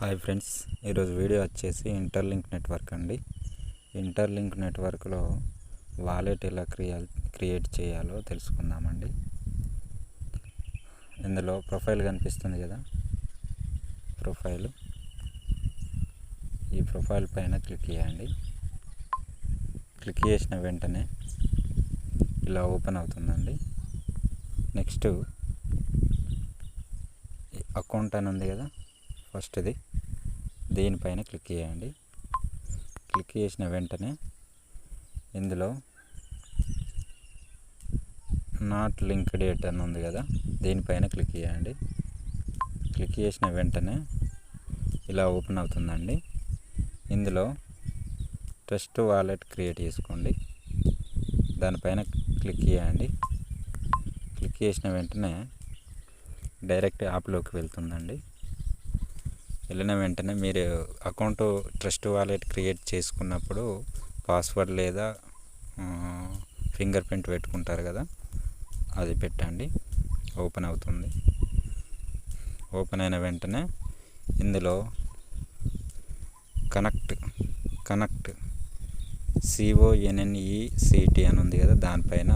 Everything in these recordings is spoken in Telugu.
హాయ్ ఫ్రెండ్స్ ఈరోజు వీడియో వచ్చేసి ఇంటర్లింక్ నెట్వర్క్ అండి. ఇంటర్లింక్ నెట్వర్క్లో వాలెట్ ఎలా క్రియా క్రియేట్ చేయాలో తెలుసుకుందామండి. ఇందులో ప్రొఫైల్ కనిపిస్తుంది కదా? ప్రొఫైల్ ఈ ప్రొఫైల్ పైన క్లిక్ చేయండి. క్లిక్ చేసిన వెంటనే ఇలా ఓపెన్ అవుతుందండి. నెక్స్ట్ అకౌంట్ అని ఉంది కదా? ఫస్ట్ది. దీనిపైన క్లిక్ చేయండి. క్లిక్ చేసిన వెంటనే ఇందులో నాట్ లింక్ డేట్ అని ఉంది కదా దీనిపైన క్లిక్ చేయండి. క్లిక్ చేసిన వెంటనే ఇలా ఓపెన్ అవుతుందండి. ఇందులో ట్రస్ట్ వాలెట్ క్రియేట్ చేసుకోండి. దానిపైన క్లిక్ చేయండి. క్లిక్ చేసిన వెంటనే డైరెక్ట్ యాప్లోకి వెళ్తుందండి. వెళ్ళిన వెంటనే మీరు అకౌంట్ ట్రస్ట్ వాలెట్ క్రియేట్ చేసుకున్నప్పుడు పాస్వర్డ్ లేదా ఫింగర్ ప్రింట్ పెట్టుకుంటారు కదా అది పెట్టండి. ఓపెన్ అవుతుంది. ఓపెన్ అయిన వెంటనే ఇందులో కనెక్ట్ కనెక్ట్ సిఓఎన్ఎన్ఈసిటి అని ఉంది కదా దానిపైన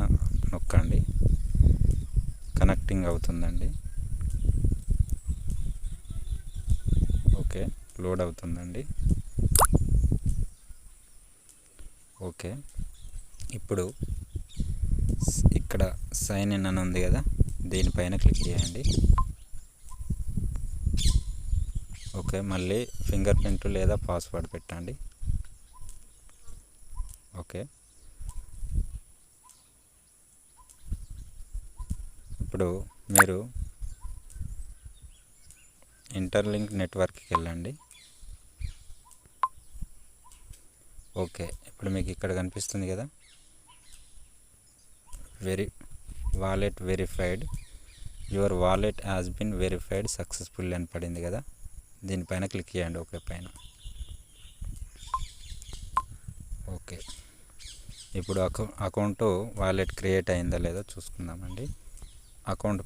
నొక్కండి. కనెక్టింగ్ అవుతుందండి. ఓకే లోడ్ అవుతుందండి. ఓకే ఇప్పుడు ఇక్కడ సైన్ ఇన్ అని ఉంది కదా దీనిపైన క్లిక్ చేయండి. ఓకే మళ్ళీ ఫింగర్ ప్రింట్ లేదా పాస్వర్డ్ పెట్టండి. ఓకే. ఇప్పుడు మీరు ఇంటర్లింక్ నెట్వర్క్కి వెళ్ళండి. ఓకే ఇప్పుడు మీకు ఇక్కడ కనిపిస్తుంది కదా. Very wallet verified. Your wallet has been verified successful అని పడింది కదా. దీనిపైన క్లిక్ చేయండి ఓకే పైన. ఓకే. ఇప్పుడు అకౌ అకౌంట్ వాలెట్ క్రియేట్ అయిందా లేదో చూసుకుందామండి. అకౌంట్